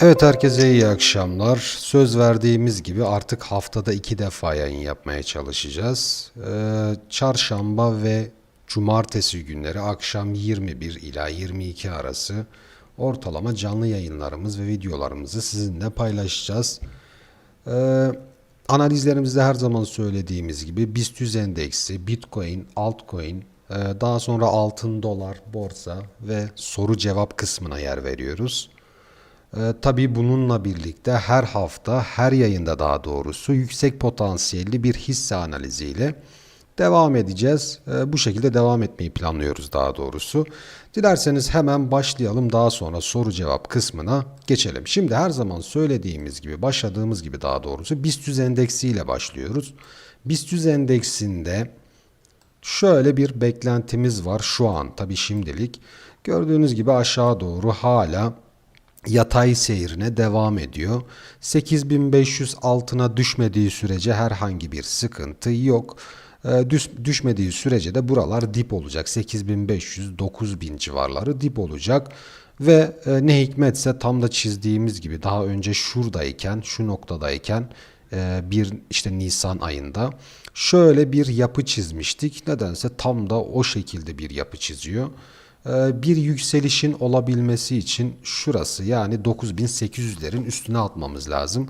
Evet herkese iyi akşamlar. Söz verdiğimiz gibi artık haftada iki defa yayın yapmaya çalışacağız. Ee, çarşamba ve cumartesi günleri akşam 21 ila 22 arası ortalama canlı yayınlarımız ve videolarımızı sizinle paylaşacağız. Ee, analizlerimizde her zaman söylediğimiz gibi BIST 100 endeksi, Bitcoin, altcoin, e, daha sonra altın, dolar, borsa ve soru cevap kısmına yer veriyoruz. Ee, tabii bununla birlikte her hafta, her yayında daha doğrusu yüksek potansiyelli bir hisse analiziyle devam edeceğiz. Ee, bu şekilde devam etmeyi planlıyoruz daha doğrusu. Dilerseniz hemen başlayalım daha sonra soru cevap kısmına geçelim. Şimdi her zaman söylediğimiz gibi, başladığımız gibi daha doğrusu BIST 100 endeksiyle başlıyoruz. BIST 100 endeksinde Şöyle bir beklentimiz var şu an tabi şimdilik. Gördüğünüz gibi aşağı doğru hala yatay seyrine devam ediyor. 8500 altına düşmediği sürece herhangi bir sıkıntı yok. Ee, düş, düşmediği sürece de buralar dip olacak. 8500-9000 civarları dip olacak. Ve e, ne hikmetse tam da çizdiğimiz gibi daha önce şuradayken, şu noktadayken e, bir işte Nisan ayında şöyle bir yapı çizmiştik. Nedense tam da o şekilde bir yapı çiziyor. E, bir yükselişin olabilmesi için şurası yani 9800'lerin üstüne atmamız lazım.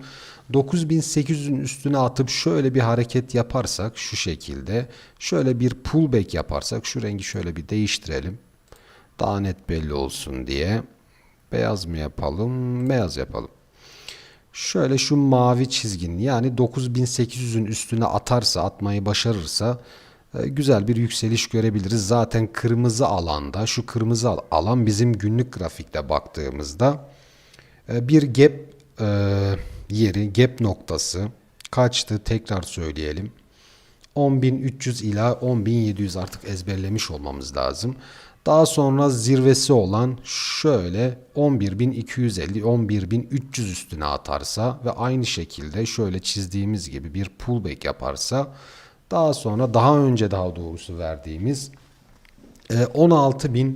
9800'ün üstüne atıp şöyle bir hareket yaparsak şu şekilde şöyle bir pullback yaparsak şu rengi şöyle bir değiştirelim. Daha net belli olsun diye. Beyaz mı yapalım? Beyaz yapalım. Şöyle şu mavi çizginin yani 9800'ün üstüne atarsa atmayı başarırsa güzel bir yükseliş görebiliriz. Zaten kırmızı alanda şu kırmızı al- alan bizim günlük grafikte baktığımızda e, bir gap e, yeri gap noktası kaçtı tekrar söyleyelim. 10.300 ila 10.700 artık ezberlemiş olmamız lazım. Daha sonra zirvesi olan şöyle 11.250 11.300 üstüne atarsa ve aynı şekilde şöyle çizdiğimiz gibi bir pullback yaparsa daha sonra daha önce daha doğrusu verdiğimiz e, 16.000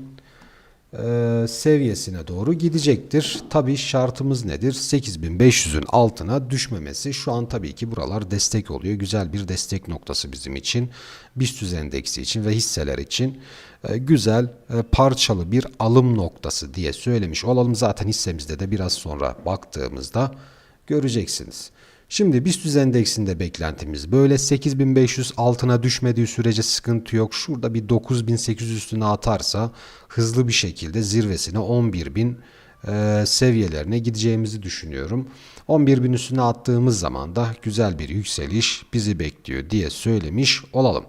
e, seviyesine doğru gidecektir. Tabii şartımız nedir? 8500'ün altına düşmemesi. Şu an tabii ki buralar destek oluyor. Güzel bir destek noktası bizim için. BIST 100 endeksi için ve hisseler için e, güzel parçalı bir alım noktası diye söylemiş olalım. Zaten hissemizde de biraz sonra baktığımızda göreceksiniz. Şimdi BIST 100 endeksinde beklentimiz böyle 8500 altına düşmediği sürece sıkıntı yok. Şurada bir 9800 üstüne atarsa hızlı bir şekilde zirvesine 11000 e, seviyelerine gideceğimizi düşünüyorum. 11.000 üstüne attığımız zaman da güzel bir yükseliş bizi bekliyor diye söylemiş olalım.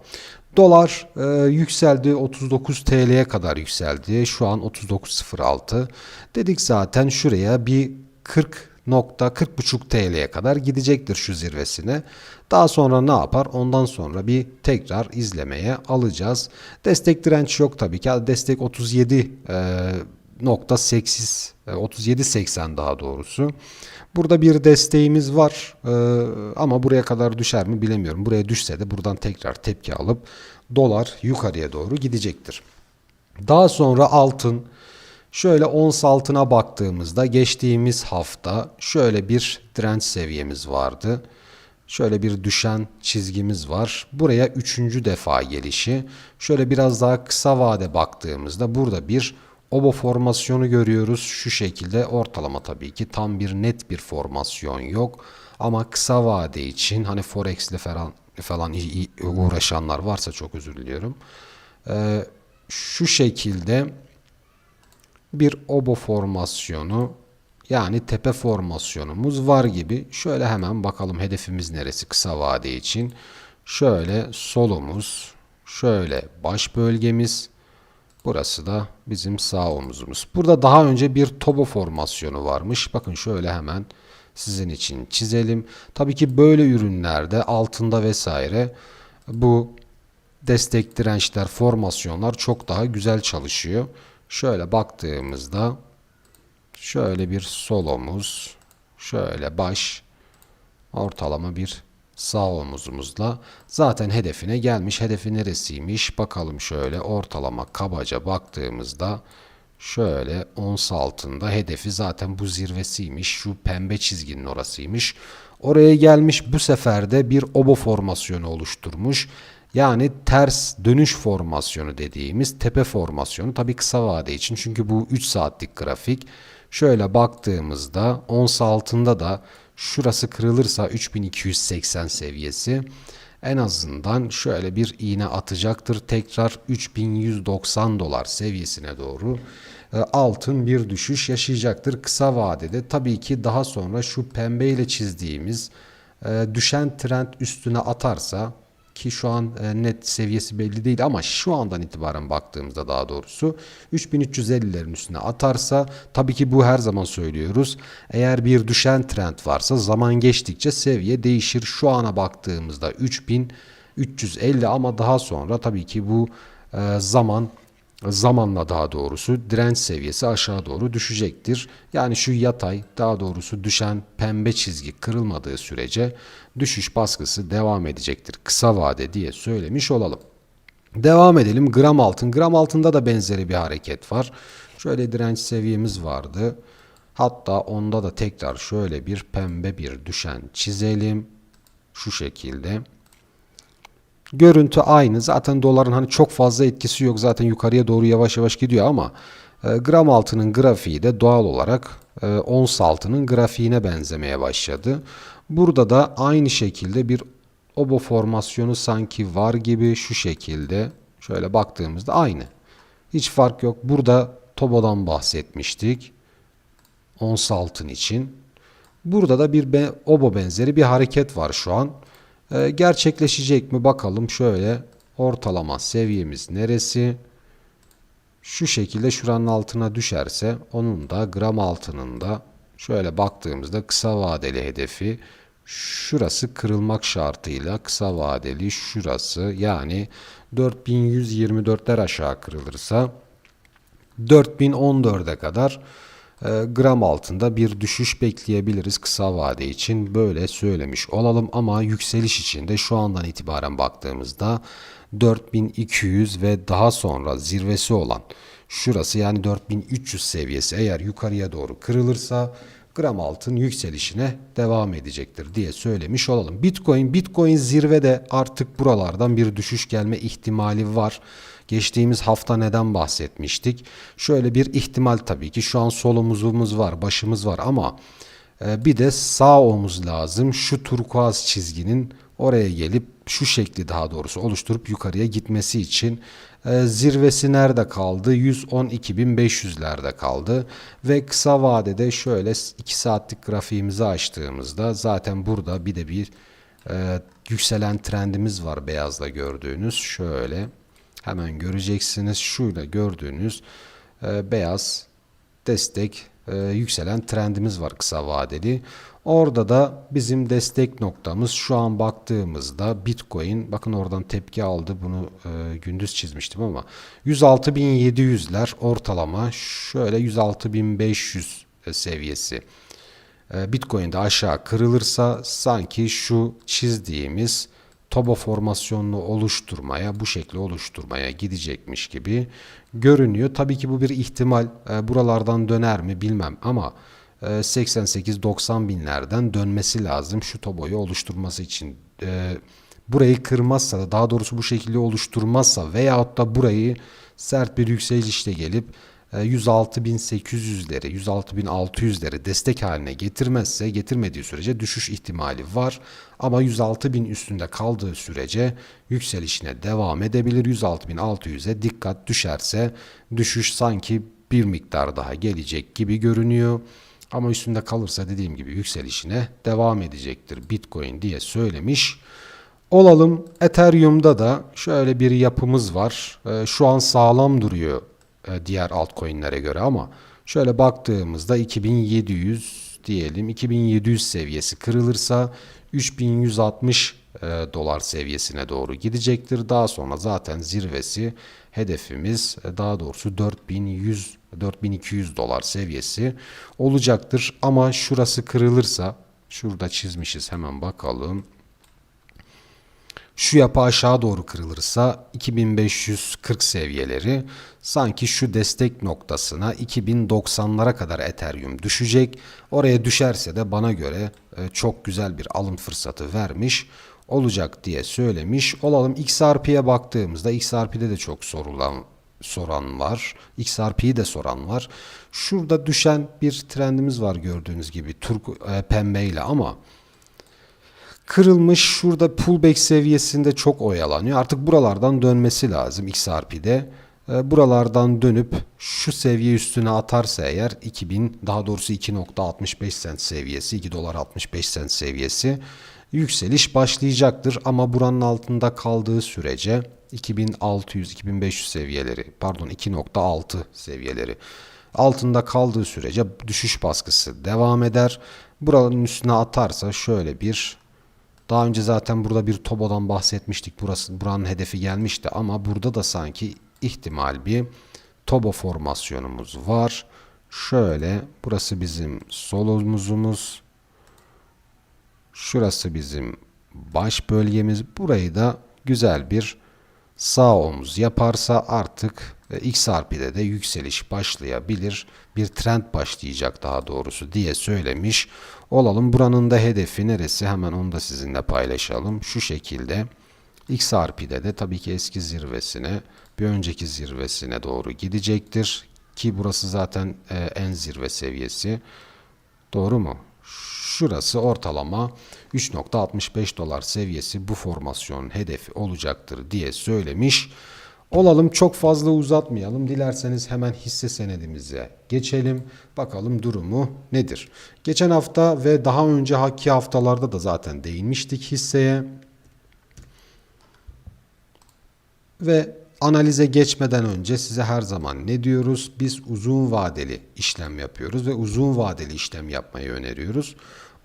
Dolar e, yükseldi 39 TL'ye kadar yükseldi. Şu an 39.06. Dedik zaten şuraya bir 40 nokta 40.5 TL'ye kadar gidecektir şu zirvesine. Daha sonra ne yapar? Ondan sonra bir tekrar izlemeye alacağız. Destek direnç yok tabii ki. Destek 37 e, nokta 8 37 80 daha doğrusu. Burada bir desteğimiz var e, ama buraya kadar düşer mi bilemiyorum. Buraya düşse de buradan tekrar tepki alıp dolar yukarıya doğru gidecektir. Daha sonra altın Şöyle ons altına baktığımızda geçtiğimiz hafta şöyle bir direnç seviyemiz vardı. Şöyle bir düşen çizgimiz var. Buraya üçüncü defa gelişi. Şöyle biraz daha kısa vade baktığımızda burada bir obo formasyonu görüyoruz. Şu şekilde ortalama tabii ki tam bir net bir formasyon yok. Ama kısa vade için hani forex ile falan, falan uğraşanlar varsa çok özür diliyorum. Ee, şu şekilde bir obo formasyonu yani tepe formasyonumuz var gibi. Şöyle hemen bakalım hedefimiz neresi kısa vade için. Şöyle solumuz, şöyle baş bölgemiz, burası da bizim sağ omuzumuz. Burada daha önce bir tobo formasyonu varmış. Bakın şöyle hemen sizin için çizelim. Tabii ki böyle ürünlerde altında vesaire bu destek dirençler, formasyonlar çok daha güzel çalışıyor. Şöyle baktığımızda şöyle bir solomuz, şöyle baş, ortalama bir sağ omuzumuzla zaten hedefine gelmiş. Hedefi neresiymiş? Bakalım şöyle ortalama kabaca baktığımızda Şöyle ons altında hedefi zaten bu zirvesiymiş. Şu pembe çizginin orasıymış. Oraya gelmiş bu sefer de bir obo formasyonu oluşturmuş. Yani ters dönüş formasyonu dediğimiz tepe formasyonu tabii kısa vade için. Çünkü bu 3 saatlik grafik. Şöyle baktığımızda ons altında da şurası kırılırsa 3280 seviyesi en azından şöyle bir iğne atacaktır. Tekrar 3190 dolar seviyesine doğru e, altın bir düşüş yaşayacaktır kısa vadede. Tabii ki daha sonra şu pembe ile çizdiğimiz e, düşen trend üstüne atarsa ki şu an e, net seviyesi belli değil ama şu andan itibaren baktığımızda daha doğrusu 3350'lerin üstüne atarsa tabii ki bu her zaman söylüyoruz. Eğer bir düşen trend varsa zaman geçtikçe seviye değişir. Şu ana baktığımızda 3350 ama daha sonra tabii ki bu e, zaman zamanla daha doğrusu direnç seviyesi aşağı doğru düşecektir. Yani şu yatay daha doğrusu düşen pembe çizgi kırılmadığı sürece düşüş baskısı devam edecektir. Kısa vade diye söylemiş olalım. Devam edelim. Gram altın. Gram altında da benzeri bir hareket var. Şöyle direnç seviyemiz vardı. Hatta onda da tekrar şöyle bir pembe bir düşen çizelim. Şu şekilde. Görüntü aynı. Zaten doların hani çok fazla etkisi yok. Zaten yukarıya doğru yavaş yavaş gidiyor ama e, gram altının grafiği de doğal olarak e, ons altının grafiğine benzemeye başladı. Burada da aynı şekilde bir obo formasyonu sanki var gibi şu şekilde şöyle baktığımızda aynı. Hiç fark yok. Burada Tobo'dan bahsetmiştik. Ons altın için. Burada da bir obo benzeri bir hareket var şu an. Ee, gerçekleşecek mi bakalım şöyle ortalama seviyemiz neresi? Şu şekilde şuranın altına düşerse onun da gram altınında şöyle baktığımızda kısa vadeli hedefi şurası kırılmak şartıyla kısa vadeli şurası yani 4124'ler aşağı kırılırsa 4014'e kadar gram altında bir düşüş bekleyebiliriz kısa vade için böyle söylemiş olalım ama yükseliş için de şu andan itibaren baktığımızda 4200 ve daha sonra zirvesi olan şurası yani 4300 seviyesi eğer yukarıya doğru kırılırsa gram altın yükselişine devam edecektir diye söylemiş olalım. Bitcoin Bitcoin zirvede artık buralardan bir düşüş gelme ihtimali var. Geçtiğimiz hafta neden bahsetmiştik? Şöyle bir ihtimal tabii ki şu an sol omuzumuz var, başımız var ama e, bir de sağ omuz lazım. Şu turkuaz çizginin oraya gelip şu şekli daha doğrusu oluşturup yukarıya gitmesi için e, zirvesi nerede kaldı? 112.500'lerde kaldı ve kısa vadede şöyle 2 saatlik grafiğimizi açtığımızda zaten burada bir de bir e, yükselen trendimiz var beyazda gördüğünüz şöyle hemen göreceksiniz şuyla gördüğünüz e, beyaz destek e, yükselen trendimiz var kısa vadeli. Orada da bizim destek noktamız şu an baktığımızda Bitcoin bakın oradan tepki aldı bunu e, gündüz çizmiştim ama 106.700'ler ortalama şöyle 106.500 seviyesi. E, Bitcoin'de aşağı kırılırsa sanki şu çizdiğimiz toba formasyonunu oluşturmaya, bu şekli oluşturmaya gidecekmiş gibi görünüyor. Tabii ki bu bir ihtimal. E, buralardan döner mi bilmem ama 88-90 e, binlerden dönmesi lazım şu toboyu oluşturması için. E, burayı kırmazsa da daha doğrusu bu şekilde oluşturmazsa veyahut da burayı sert bir yükselişle gelip 106.800'leri, 106.600'leri destek haline getirmezse, getirmediği sürece düşüş ihtimali var. Ama 106.000 üstünde kaldığı sürece yükselişine devam edebilir. 106.600'e dikkat düşerse düşüş sanki bir miktar daha gelecek gibi görünüyor. Ama üstünde kalırsa dediğim gibi yükselişine devam edecektir Bitcoin diye söylemiş. Olalım Ethereum'da da şöyle bir yapımız var. Şu an sağlam duruyor e, diğer altcoin'lere göre ama şöyle baktığımızda 2700 diyelim 2700 seviyesi kırılırsa 3160 e, dolar seviyesine doğru gidecektir. Daha sonra zaten zirvesi hedefimiz e, daha doğrusu 4100 4200 dolar seviyesi olacaktır. Ama şurası kırılırsa şurada çizmişiz hemen bakalım. Şu yapı aşağı doğru kırılırsa 2540 seviyeleri sanki şu destek noktasına 2090'lara kadar Ethereum düşecek. Oraya düşerse de bana göre e, çok güzel bir alım fırsatı vermiş olacak diye söylemiş olalım. XRP'ye baktığımızda XRP'de de çok sorulan soran var. XRP'yi de soran var. Şurada düşen bir trendimiz var gördüğünüz gibi turk e, pembeyle ama kırılmış şurada pullback seviyesinde çok oyalanıyor. Artık buralardan dönmesi lazım XRP'de. E, buralardan dönüp şu seviye üstüne atarsa eğer 2000 daha doğrusu 2.65 cent seviyesi 2 dolar 65 cent seviyesi yükseliş başlayacaktır ama buranın altında kaldığı sürece 2600-2500 seviyeleri pardon 2.6 seviyeleri altında kaldığı sürece düşüş baskısı devam eder. Buranın üstüne atarsa şöyle bir daha önce zaten burada bir Tobo'dan bahsetmiştik. Burası buranın hedefi gelmişti ama burada da sanki ihtimal bir Tobo formasyonumuz var. Şöyle burası bizim sol omuzumuz. Şurası bizim baş bölgemiz. Burayı da güzel bir sağ omuz yaparsa artık XRP'de de yükseliş başlayabilir. Bir trend başlayacak daha doğrusu diye söylemiş olalım. Buranın da hedefi neresi? Hemen onu da sizinle paylaşalım. Şu şekilde XRP'de de tabii ki eski zirvesine, bir önceki zirvesine doğru gidecektir. Ki burası zaten e, en zirve seviyesi. Doğru mu? Şurası ortalama 3.65 dolar seviyesi bu formasyonun hedefi olacaktır diye söylemiş. Olalım çok fazla uzatmayalım. Dilerseniz hemen hisse senedimize geçelim. Bakalım durumu nedir? Geçen hafta ve daha önce haki haftalarda da zaten değinmiştik hisseye. Ve analize geçmeden önce size her zaman ne diyoruz? Biz uzun vadeli işlem yapıyoruz ve uzun vadeli işlem yapmayı öneriyoruz.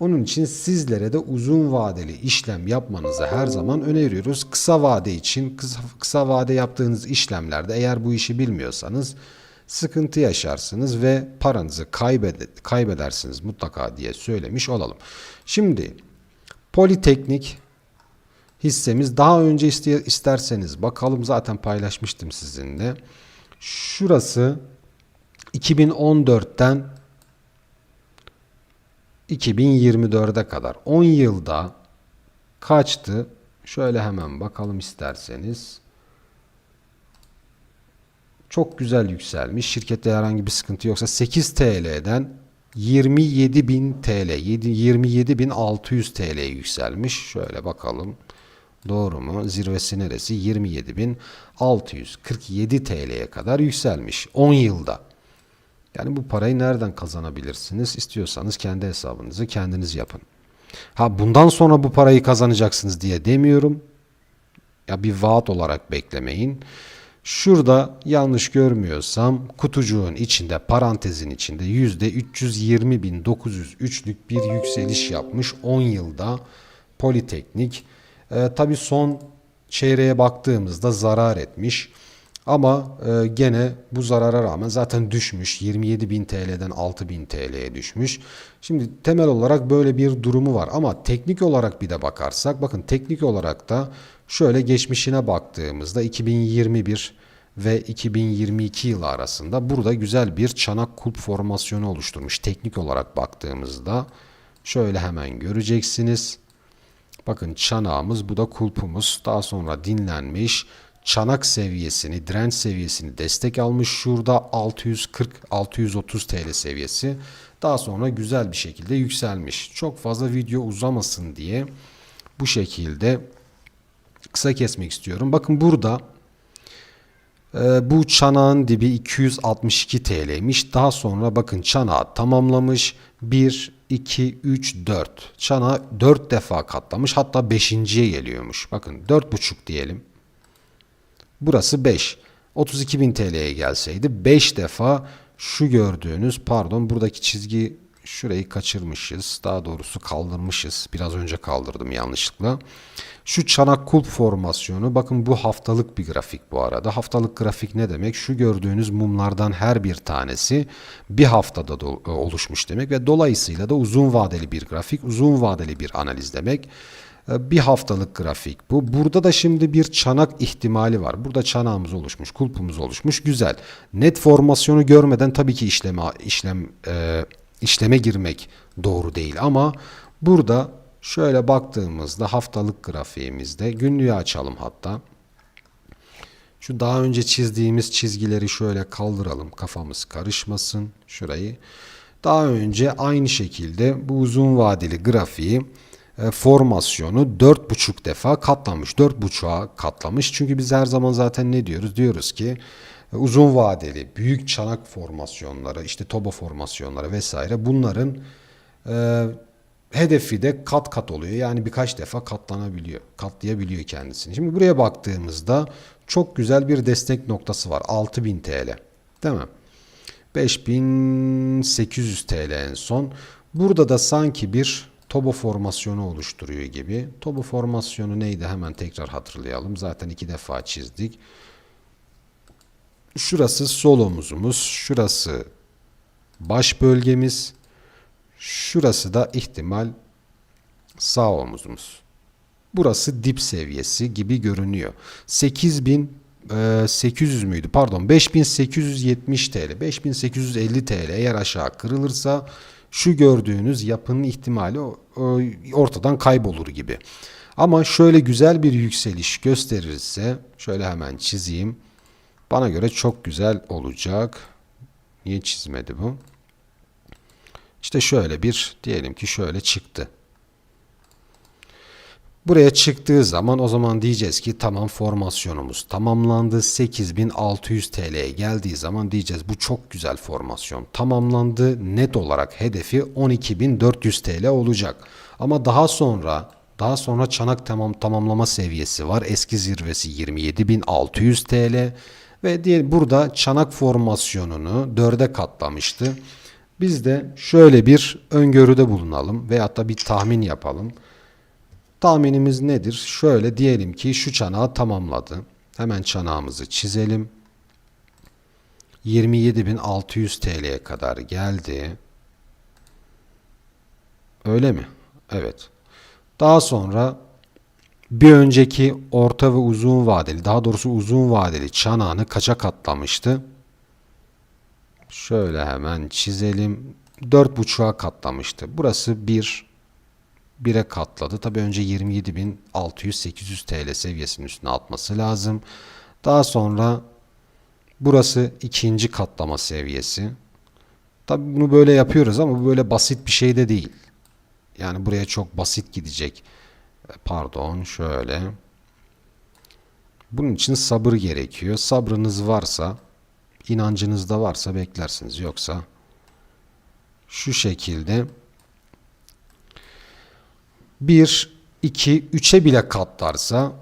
Onun için sizlere de uzun vadeli işlem yapmanızı her zaman öneriyoruz. Kısa vade için kısa, kısa vade yaptığınız işlemlerde eğer bu işi bilmiyorsanız sıkıntı yaşarsınız ve paranızı kaybede, kaybedersiniz mutlaka diye söylemiş olalım. Şimdi Politeknik hissemiz daha önce iste, isterseniz bakalım zaten paylaşmıştım sizinle. Şurası 2014'ten 2024'e kadar 10 yılda kaçtı? Şöyle hemen bakalım isterseniz. Çok güzel yükselmiş. Şirkette herhangi bir sıkıntı yoksa 8 TL'den 27.000 TL, 27.600 TL'ye yükselmiş. Şöyle bakalım. Doğru mu? Zirvesi neresi? 27.647 TL'ye kadar yükselmiş 10 yılda. Yani bu parayı nereden kazanabilirsiniz? İstiyorsanız kendi hesabınızı kendiniz yapın. Ha bundan sonra bu parayı kazanacaksınız diye demiyorum. Ya bir vaat olarak beklemeyin. Şurada yanlış görmüyorsam kutucuğun içinde parantezin içinde %320.903'lük bir yükseliş yapmış 10 yılda Politeknik. Ee, Tabi son çeyreğe baktığımızda zarar etmiş. Ama e, gene bu zarara rağmen zaten düşmüş. 27.000 TL'den 6.000 TL'ye düşmüş. Şimdi temel olarak böyle bir durumu var. Ama teknik olarak bir de bakarsak bakın teknik olarak da şöyle geçmişine baktığımızda 2021 ve 2022 yılı arasında burada güzel bir çanak kulp formasyonu oluşturmuş. Teknik olarak baktığımızda şöyle hemen göreceksiniz. Bakın çanağımız bu da kulpumuz. Daha sonra dinlenmiş çanak seviyesini, direnç seviyesini destek almış. Şurada 640-630 TL seviyesi. Daha sonra güzel bir şekilde yükselmiş. Çok fazla video uzamasın diye bu şekilde kısa kesmek istiyorum. Bakın burada e, bu çanağın dibi 262 TL'ymiş. Daha sonra bakın çanağı tamamlamış. 1, 2, 3, 4. Çanağı 4 defa katlamış. Hatta 5.ye geliyormuş. Bakın 4.5 diyelim. Burası 5. 32.000 TL'ye gelseydi 5 defa şu gördüğünüz pardon buradaki çizgi şurayı kaçırmışız. Daha doğrusu kaldırmışız. Biraz önce kaldırdım yanlışlıkla. Şu çanak kulp formasyonu bakın bu haftalık bir grafik bu arada. Haftalık grafik ne demek? Şu gördüğünüz mumlardan her bir tanesi bir haftada oluşmuş demek ve dolayısıyla da uzun vadeli bir grafik, uzun vadeli bir analiz demek. E, Bir haftalık grafik bu. Burada da şimdi bir çanak ihtimali var. Burada çanağımız oluşmuş, kulpumuz oluşmuş. Güzel. Net formasyonu görmeden tabii ki işleme işlem e, işleme girmek doğru değil ama burada şöyle baktığımızda haftalık grafiğimizde günlüğü açalım hatta. Şu daha önce çizdiğimiz çizgileri şöyle kaldıralım. Kafamız karışmasın. Şurayı. Daha önce aynı şekilde bu uzun vadeli grafiği e, formasyonu 4,5 defa katlamış. 4,5'a katlamış. Çünkü biz her zaman zaten ne diyoruz? Diyoruz ki uzun vadeli büyük çanak formasyonları, işte toba formasyonları vesaire bunların e, hedefi de kat kat oluyor. Yani birkaç defa katlanabiliyor. Katlayabiliyor kendisini. Şimdi buraya baktığımızda çok güzel bir destek noktası var. 6000 TL. Değil mi? 5800 TL en son. Burada da sanki bir Tobo formasyonu oluşturuyor gibi. Tobo formasyonu neydi hemen tekrar hatırlayalım. Zaten iki defa çizdik. Şurası sol omuzumuz. Şurası baş bölgemiz. Şurası da ihtimal sağ omuzumuz. Burası dip seviyesi gibi görünüyor. 8800 müydü? Pardon 5870 TL. 5850 TL eğer aşağı kırılırsa şu gördüğünüz yapının ihtimali ortadan kaybolur gibi. Ama şöyle güzel bir yükseliş gösterirse şöyle hemen çizeyim. Bana göre çok güzel olacak. Niye çizmedi bu? İşte şöyle bir diyelim ki şöyle çıktı. Buraya çıktığı zaman o zaman diyeceğiz ki tamam formasyonumuz tamamlandı. 8600 TL'ye geldiği zaman diyeceğiz bu çok güzel formasyon tamamlandı. Net olarak hedefi 12400 TL olacak. Ama daha sonra daha sonra çanak tamam tamamlama seviyesi var. Eski zirvesi 27600 TL ve diye burada çanak formasyonunu dörde katlamıştı. Biz de şöyle bir öngörüde bulunalım veyahut da bir tahmin yapalım. Tahminimiz nedir? Şöyle diyelim ki şu çanağı tamamladı. Hemen çanağımızı çizelim. 27.600 TL'ye kadar geldi. Öyle mi? Evet. Daha sonra bir önceki orta ve uzun vadeli, daha doğrusu uzun vadeli çanağını kaça katlamıştı? Şöyle hemen çizelim. 4.5'a katlamıştı. Burası 1, 1'e katladı. Tabii önce 27.600-800 TL seviyesinin üstüne atması lazım. Daha sonra burası ikinci katlama seviyesi. Tabii bunu böyle yapıyoruz ama bu böyle basit bir şey de değil. Yani buraya çok basit gidecek. Pardon şöyle. Bunun için sabır gerekiyor. Sabrınız varsa, inancınız da varsa beklersiniz. Yoksa şu şekilde 1, 2, 3'e bile katlarsa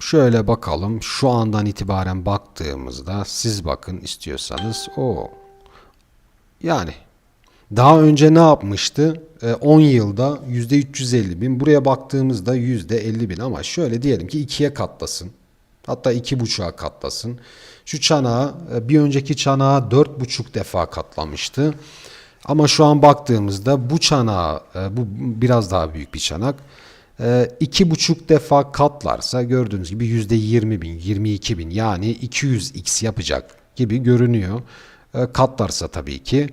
şöyle bakalım. Şu andan itibaren baktığımızda siz bakın istiyorsanız o yani daha önce ne yapmıştı? Ee, 10 yılda %350 bin. Buraya baktığımızda %50 bin ama şöyle diyelim ki 2'ye katlasın. Hatta 2,5'a katlasın. Şu çanağı e, bir önceki çanağı 4,5 defa katlamıştı. Ama şu an baktığımızda bu çanağı, e, bu biraz daha büyük bir çanak. e, iki buçuk defa katlarsa gördüğünüz gibi yüzde 20 bin, 22 bin yani 200x yapacak gibi görünüyor. E, Katlarsa tabii ki.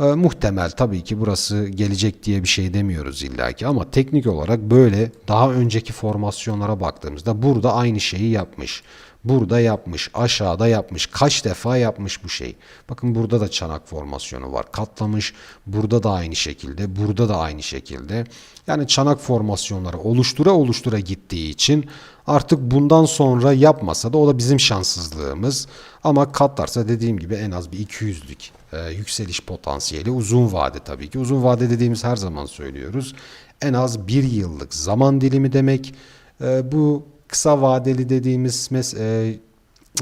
E, Muhtemel tabii ki burası gelecek diye bir şey demiyoruz illaki ama teknik olarak böyle daha önceki formasyonlara baktığımızda burada aynı şeyi yapmış. Burada yapmış, aşağıda yapmış. Kaç defa yapmış bu şey. Bakın burada da çanak formasyonu var. Katlamış. Burada da aynı şekilde. Burada da aynı şekilde. Yani çanak formasyonları oluştura oluştura gittiği için artık bundan sonra yapmasa da o da bizim şanssızlığımız. Ama katlarsa dediğim gibi en az bir 200'lük e, yükseliş potansiyeli uzun vade tabii ki. Uzun vade dediğimiz her zaman söylüyoruz. En az bir yıllık zaman dilimi demek. E, bu kısa vadeli dediğimiz e,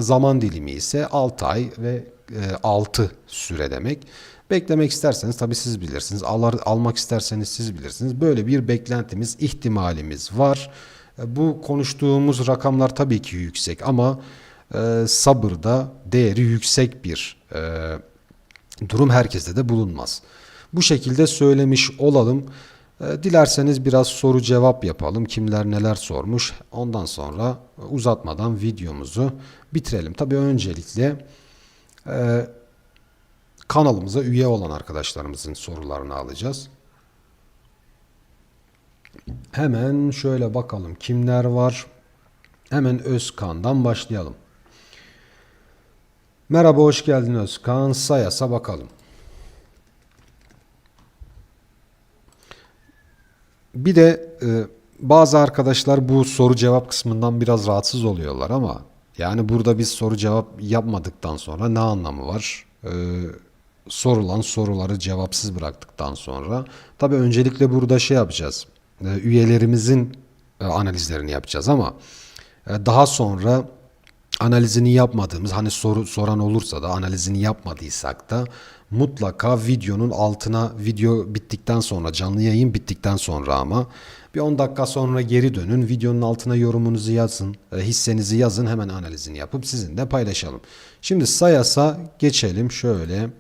zaman dilimi ise 6 ay ve e, 6 süre demek. Beklemek isterseniz tabii siz bilirsiniz. Alır, almak isterseniz siz bilirsiniz. Böyle bir beklentimiz, ihtimalimiz var. E, Bu konuştuğumuz rakamlar tabii ki yüksek ama e, sabırda değeri yüksek bir e, durum herkeste de bulunmaz. Bu şekilde söylemiş olalım. E, Dilerseniz biraz soru cevap yapalım. Kimler neler sormuş. Ondan sonra uzatmadan videomuzu bitirelim. Tabii öncelikle e, kanalımıza üye olan arkadaşlarımızın sorularını alacağız. Hemen şöyle bakalım kimler var. Hemen Özkan'dan başlayalım. Merhaba hoş geldin Özkan. Sayas'a bakalım. Bir de e, bazı arkadaşlar bu soru cevap kısmından biraz rahatsız oluyorlar ama yani burada biz soru cevap yapmadıktan sonra ne anlamı var? E, sorulan soruları cevapsız bıraktıktan sonra tabii öncelikle burada şey yapacağız. E, üyelerimizin e, analizlerini yapacağız ama e, daha sonra analizini yapmadığımız hani soru soran olursa da analizini yapmadıysak da mutlaka videonun altına video bittikten sonra canlı yayın bittikten sonra ama bir 10 dakika sonra geri dönün videonun altına yorumunuzu yazın e, hissenizi yazın hemen analizini yapıp sizinle paylaşalım. Şimdi Sayas'a geçelim şöyle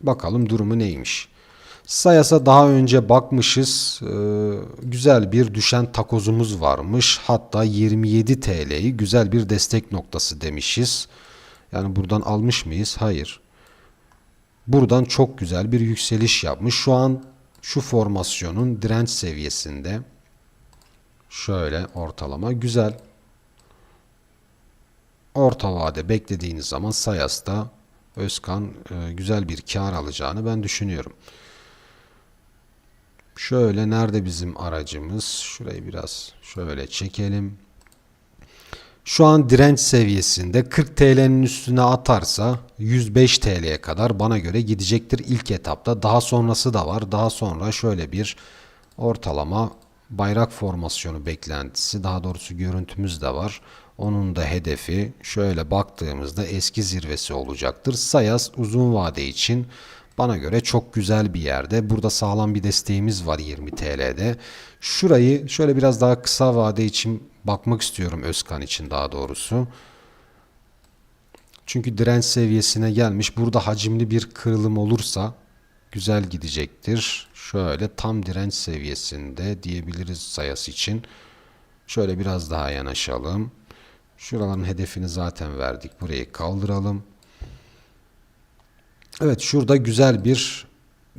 bakalım durumu neymiş. Sayas'a daha önce bakmışız. Ee, güzel bir düşen takozumuz varmış. Hatta 27 TL'yi güzel bir destek noktası demişiz. Yani buradan almış mıyız? Hayır. Buradan çok güzel bir yükseliş yapmış. Şu an şu formasyonun direnç seviyesinde. Şöyle ortalama güzel. Orta vade beklediğiniz zaman Sayas'ta Özkan e, güzel bir kar alacağını ben düşünüyorum. Şöyle nerede bizim aracımız? Şurayı biraz şöyle çekelim. Şu an direnç seviyesinde 40 TL'nin üstüne atarsa 105 TL'ye kadar bana göre gidecektir ilk etapta. Daha sonrası da var. Daha sonra şöyle bir ortalama bayrak formasyonu beklentisi daha doğrusu görüntümüz de var. Onun da hedefi şöyle baktığımızda eski zirvesi olacaktır. Sayas uzun vade için bana göre çok güzel bir yerde. Burada sağlam bir desteğimiz var 20 TL'de. Şurayı şöyle biraz daha kısa vade için bakmak istiyorum Özkan için daha doğrusu. Çünkü direnç seviyesine gelmiş. Burada hacimli bir kırılım olursa güzel gidecektir. Şöyle tam direnç seviyesinde diyebiliriz sayısı için. Şöyle biraz daha yanaşalım. Şuraların hedefini zaten verdik. Burayı kaldıralım. Evet şurada güzel bir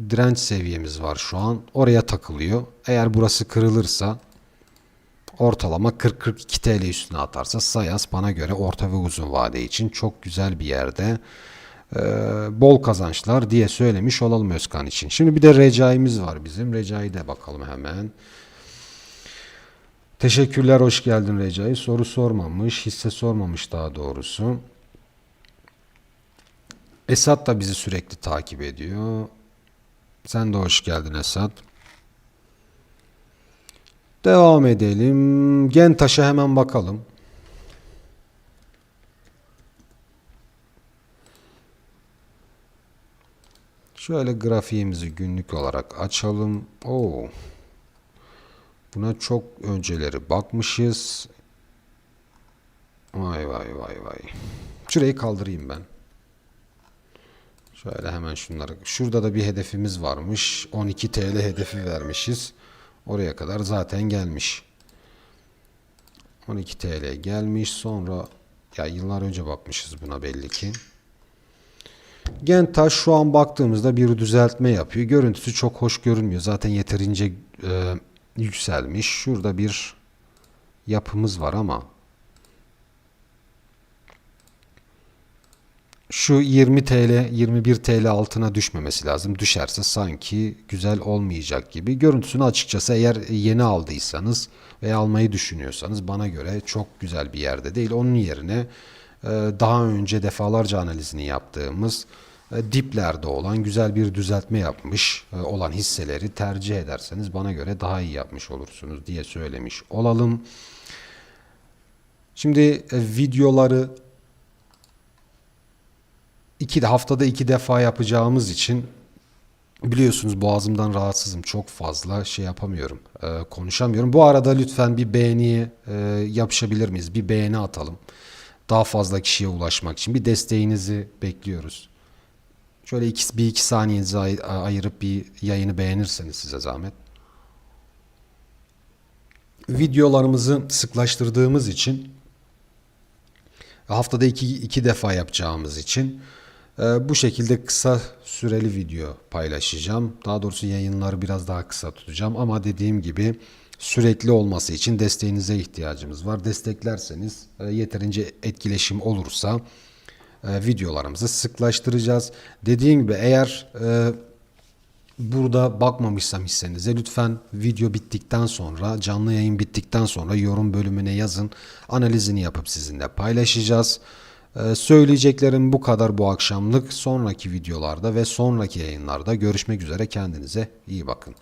direnç seviyemiz var şu an. Oraya takılıyor. Eğer burası kırılırsa ortalama 40-42 TL üstüne atarsa Sayas bana göre orta ve uzun vade için çok güzel bir yerde. Ee, bol kazançlar diye söylemiş olalım Özkan için. Şimdi bir de Recai'miz var bizim. Recai'ye de bakalım hemen. Teşekkürler, hoş geldin Recai. Soru sormamış, hisse sormamış daha doğrusu. Esat da bizi sürekli takip ediyor. Sen de hoş geldin Esat. Devam edelim. Gentaş'a hemen bakalım. Şöyle grafiğimizi günlük olarak açalım. Oo. Buna çok önceleri bakmışız. Vay vay vay vay. Şurayı kaldırayım ben. Şöyle hemen şunları. Şurada da bir hedefimiz varmış. 12 TL hedefi vermişiz. Oraya kadar zaten gelmiş. 12 TL gelmiş. Sonra ya yıllar önce bakmışız buna belli ki. Gentaş şu an baktığımızda bir düzeltme yapıyor. Görüntüsü çok hoş görünmüyor. Zaten yeterince e, yükselmiş. Şurada bir yapımız var ama şu 20 TL 21 TL altına düşmemesi lazım. Düşerse sanki güzel olmayacak gibi. Görüntüsünü açıkçası eğer yeni aldıysanız veya almayı düşünüyorsanız bana göre çok güzel bir yerde değil. Onun yerine e, daha önce defalarca analizini yaptığımız diplerde olan güzel bir düzeltme yapmış e, olan hisseleri tercih ederseniz bana göre daha iyi yapmış olursunuz diye söylemiş olalım. Şimdi videoları iki de haftada iki defa yapacağımız için biliyorsunuz boğazımdan rahatsızım çok fazla şey yapamıyorum e, konuşamıyorum. Bu arada lütfen bir beğeniye e, yapışabilir miyiz? Bir beğeni atalım. Daha fazla kişiye ulaşmak için bir desteğinizi bekliyoruz. Şöyle iki, bir iki saniyenizi ay- ayırıp bir yayını beğenirseniz size zahmet. Videolarımızı sıklaştırdığımız için haftada iki, iki defa yapacağımız için e, bu şekilde kısa süreli video paylaşacağım. Daha doğrusu yayınları biraz daha kısa tutacağım ama dediğim gibi sürekli olması için desteğinize ihtiyacımız var. Desteklerseniz e, yeterince etkileşim olursa e, videolarımızı sıklaştıracağız. Dediğim gibi eğer e, burada bakmamışsam hissenize lütfen video bittikten sonra canlı yayın bittikten sonra yorum bölümüne yazın. Analizini yapıp sizinle paylaşacağız. Ee, söyleyeceklerim bu kadar bu akşamlık. Sonraki videolarda ve sonraki yayınlarda görüşmek üzere. Kendinize iyi bakın.